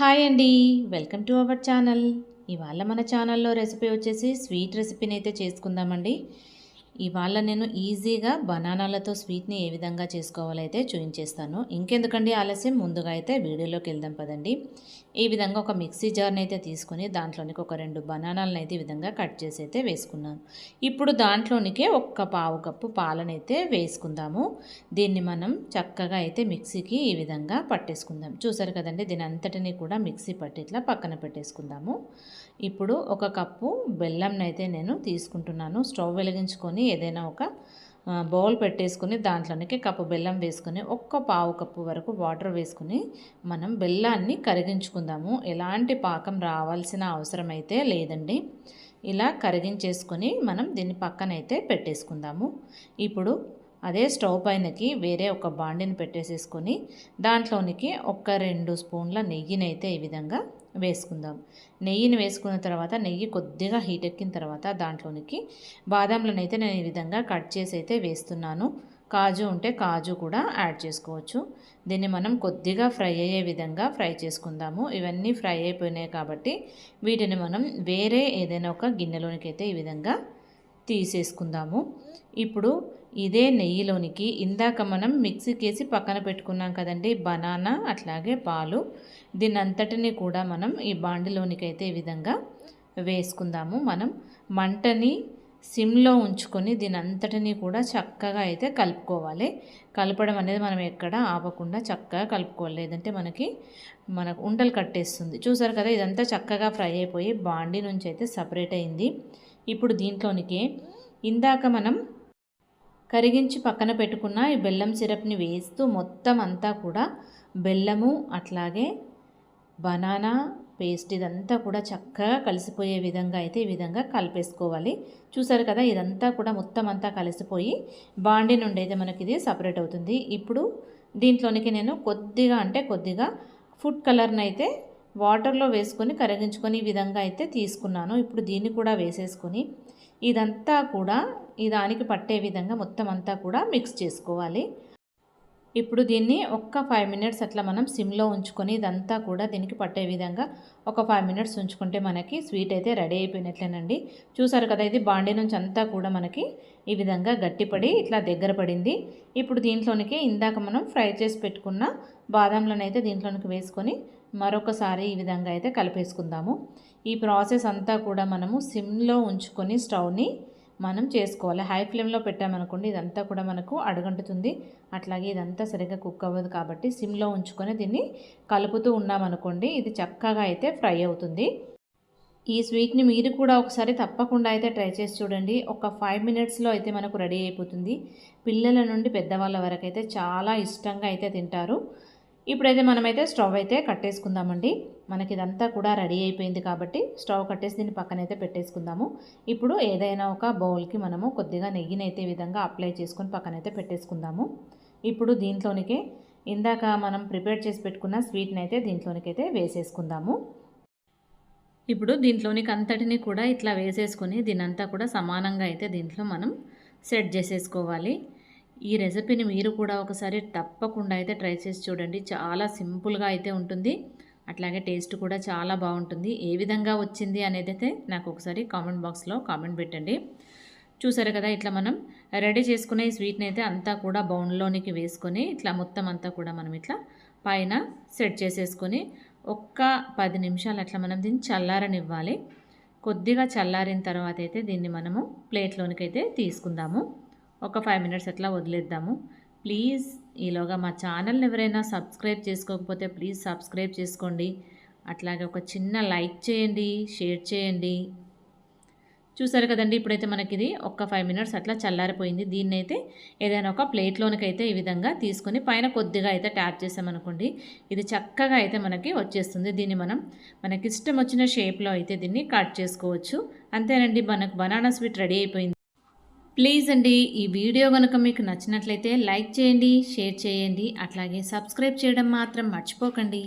Hi అండి. Welcome to our channel. ఇవాళ మన ఛానల్లో రెసిపీ వచ్చేసి స్వీట్ రెసిపీని అయితే చేసుకుందామండి. ఇవాళ నేను ఈజీగా బనానాలతో స్వీట్ని ఏ విధంగా చేసుకోవాలో అయితే చూపించేస్తాను. ఇంకెందుకండి ఆలస్యం? ముందుగా అయితే వీడియోలోకి వెళ్దాం పదండి. ఈ విధంగా ఒక మిక్సీ జార్ని అయితే తీసుకొని దాంట్లోనికి ఒక రెండు బనానాలను అయితే ఈ విధంగా కట్ చేసి అయితే వేసుకున్నాను ఇప్పుడు దాంట్లోనికే ఒక్క పావు కప్పు పాలనైతే వేసుకుందాము. దీన్ని మనం చక్కగా అయితే మిక్సీకి ఈ విధంగా పట్టేసుకుందాం. చూసారు కదండి దీని అంతటిని కూడా మిక్సీ పట్టి ఇట్లా పక్కన పెట్టేసుకుందాము. ఇప్పుడు ఒక కప్పు బెల్లంనైతే నేను తీసుకుంటున్నాను. స్టవ్ వెలిగించుకొని ఏదైనా ఒక బౌల్ పెట్టేసుకుని దాంట్లోనికి కప్పు బెల్లం వేసుకొని ఒక్క పావు కప్పు వరకు వాటర్ వేసుకుని మనం బెల్లాన్ని కరిగించుకుందాము. ఎలాంటి పాకం రావాల్సిన అవసరం అయితే లేదండి. ఇలా కరిగించేసుకొని మనం దీన్ని పక్కనైతే పెట్టేసుకుందాము. ఇప్పుడు అదే స్టవ్ పైనకి వేరే ఒక బాండిని పెట్టేసేసుకొని దాంట్లోనికి ఒక రెండు స్పూన్ల నెయ్యినైతే ఈ విధంగా వేసుకుందాం. నెయ్యిని వేసుకున్న తర్వాత నెయ్యి కొద్దిగా హీట్ ఎక్కిన తర్వాత దాంట్లోనికి బాదాంలను అయితే నేను ఈ విధంగా కట్ చేసి అయితే వేస్తున్నాను. కాజు ఉంటే కాజు కూడా యాడ్ చేసుకోవచ్చు. దీన్ని మనం కొద్దిగా ఫ్రై అయ్యే విధంగా ఫ్రై చేసుకుందాము. ఇవన్నీ ఫ్రై అయిపోయినాయి కాబట్టి వీటిని మనం వేరే ఏదైనా ఒక గిన్నెలోనికి అయితే ఈ విధంగా తీసేసుకుందాము. ఇప్పుడు ఇదే నెయ్యిలోనికి ఇందాక మనం మిక్సీకి వేసి పక్కన పెట్టుకున్నాం కదండి బనానా అట్లాగే పాలు. దీని అంతటిని కూడా మనం ఈ బాండిలోనికి అయితే ఈ విధంగా వేసుకుందాము మనం. మంటని సిమ్లో ఉంచుకొని దీనంతటిని కూడా చక్కగా అయితే కలుపుకోవాలి. కలపడం అనేది మనం ఎక్కడ ఆపకుండా చక్కగా కలుపుకోవాలి. లేదంటే మనకి మనకు ఉండలు కట్టేస్తుంది. చూసారు కదా ఇదంతా చక్కగా ఫ్రై అయిపోయి బాండి నుంచి అయితే సపరేట్ అయింది. ఇప్పుడు దీంట్లోనికి ఇందాక మనం కరిగించి పక్కన పెట్టుకున్న ఈ బెల్లం సిరప్ని వేస్తూ మొత్తం అంతా కూడా బెల్లము అట్లాగే బనానా పేస్ట్ ఇదంతా కూడా చక్కగా కలిసిపోయే విధంగా అయితే ఈ విధంగా కలిపేసుకోవాలి. చూసారు కదా ఇదంతా కూడా మొత్తం అంతా కలిసిపోయి బాండి నుండి అయితే మనకి ఇది సపరేట్ అవుతుంది. ఇప్పుడు దీంట్లోనికి నేను కొద్దిగా అంటే కొద్దిగా ఫుడ్ కలర్ని అయితే వాటర్లో వేసుకొని కరిగించుకొని ఈ విధంగా అయితే తీసుకున్నాను. ఇప్పుడు దీన్ని కూడా వేసేసుకొని ఇదంతా కూడా ఈ దానికి పట్టే విధంగా మొత్తం అంతా కూడా మిక్స్ చేసుకోవాలి. ఇప్పుడు దీన్ని ఒక్క ఫైవ్ మినిట్స్ అట్లా మనం సిమ్లో ఉంచుకొని ఇదంతా కూడా దీనికి పట్టే విధంగా ఒక ఫైవ్ మినిట్స్ ఉంచుకుంటే మనకి స్వీట్ అయితే రెడీ అయిపోయినట్లేనండి. చూసారు కదా ఇది బాండీ నుంచి అంతా కూడా మనకి ఈ విధంగా గట్టిపడి ఇట్లా దగ్గర పడింది. ఇప్పుడు దీంట్లోనికి ఇందాక మనం ఫ్రై చేసి పెట్టుకున్న బాదంలను అయితే దీంట్లోనికి వేసుకొని మరొకసారి ఈ విధంగా అయితే కలిపేసుకుందాము. ఈ ప్రాసెస్ అంతా కూడా మనము సిమ్లో ఉంచుకొని స్టవ్ని మనం చేసుకోవాలి. హై ఫ్లేమ్లో పెట్టామనుకోండి ఇదంతా కూడా మనకు అడుగంటుతుంది. అట్లాగే ఇదంతా సరిగ్గా కుక్ అవ్వదు కాబట్టి సిమ్లో ఉంచుకొని దీన్ని కలుపుతూ ఉన్నామనుకోండి ఇది చక్కగా అయితే ఫ్రై అవుతుంది. ఈ స్వీట్ని మీరు కూడా ఒకసారి తప్పకుండా అయితే ట్రై చేసి చూడండి. ఒక ఫైవ్ మినిట్స్లో అయితే మనకు రెడీ అయిపోతుంది. పిల్లల నుండి పెద్దవాళ్ళ వరకు అయితే చాలా ఇష్టంగా అయితే తింటారు. ఇప్పుడైతే మనమైతే స్టవ్ అయితే కట్టేసుకుందామండి. మనకి ఇదంతా కూడా రెడీ అయిపోయింది కాబట్టి స్టవ్ కట్టేసి దీన్ని పక్కనైతే పెట్టేసుకుందాము. ఇప్పుడు ఏదైనా ఒక బౌల్కి మనము కొద్దిగా నెయ్యినైతే విధంగా అప్లై చేసుకొని పక్కనైతే పెట్టేసుకుందాము. ఇప్పుడు దీంట్లోనికే ఇందాక మనం ప్రిపేర్ చేసి పెట్టుకున్న స్వీట్ని అయితే దీంట్లోనికైతే వేసేసుకుందాము. ఇప్పుడు దీంట్లోనికి అంతటిని కూడా ఇట్లా వేసేసుకొని దీనంతా కూడా సమానంగా అయితే దీంట్లో మనం సెట్ చేసేసుకోవాలి. ఈ రెసిపీని మీరు కూడా ఒకసారి తప్పకుండా అయితే ట్రై చేసి చూడండి. చాలా సింపుల్గా అయితే ఉంటుంది. అట్లాగే టేస్ట్ కూడా చాలా బాగుంటుంది. ఏ విధంగా వచ్చింది అనేది అయితే నాకు ఒకసారి కామెంట్ బాక్స్లో కామెంట్ పెట్టండి. చూసారు కదా ఇట్లా మనం రెడీ చేసుకునే స్వీట్ని అయితే అంతా కూడా బౌన్లోనికి వేసుకొని ఇట్లా మొత్తం అంతా కూడా మనం ఇట్లా పైన సెట్ చేసేసుకొని ఒక్క పది నిమిషాలు అట్లా మనం దీన్ని చల్లారనివ్వాలి. కొద్దిగా చల్లారిన తర్వాత అయితే దీన్ని మనము ప్లేట్లోనికి అయితే తీసుకుందాము. ఒక ఫైవ్ మినిట్స్ అట్లా వదిలేద్దాము. ప్లీజ్ ఈలోగా మా ఛానల్ని ఎవరైనా సబ్స్క్రైబ్ చేసుకోకపోతే ప్లీజ్ సబ్స్క్రైబ్ చేసుకోండి. అట్లాగే ఒక చిన్న లైక్ చేయండి షేర్ చేయండి. చూసారు కదండి ఇప్పుడైతే మనకి ఇది ఒక్క ఫైవ్ మినిట్స్ అట్లా చల్లారిపోయింది. దీన్ని అయితే ఏదైనా ఒక ప్లేట్లోనికి అయితే ఈ విధంగా తీసుకొని పైన కొద్దిగా అయితే ట్యాప్ చేసామనుకోండి ఇది చక్కగా అయితే మనకి వచ్చేస్తుంది. దీన్ని మనం మనకి ఇష్టం వచ్చిన షేప్లో అయితే దీన్ని కట్ చేసుకోవచ్చు. అంతేనండి మనకు బనానా స్వీట్ రెడీ అయిపోయింది. ప్లీజ్ అండి ఈ వీడియో కనుక మీకు నచ్చినట్లయితే లైక్ చేయండి షేర్ చేయండి అట్లాగే సబ్స్క్రైబ్ చేయడం మాత్రం మర్చిపోకండి.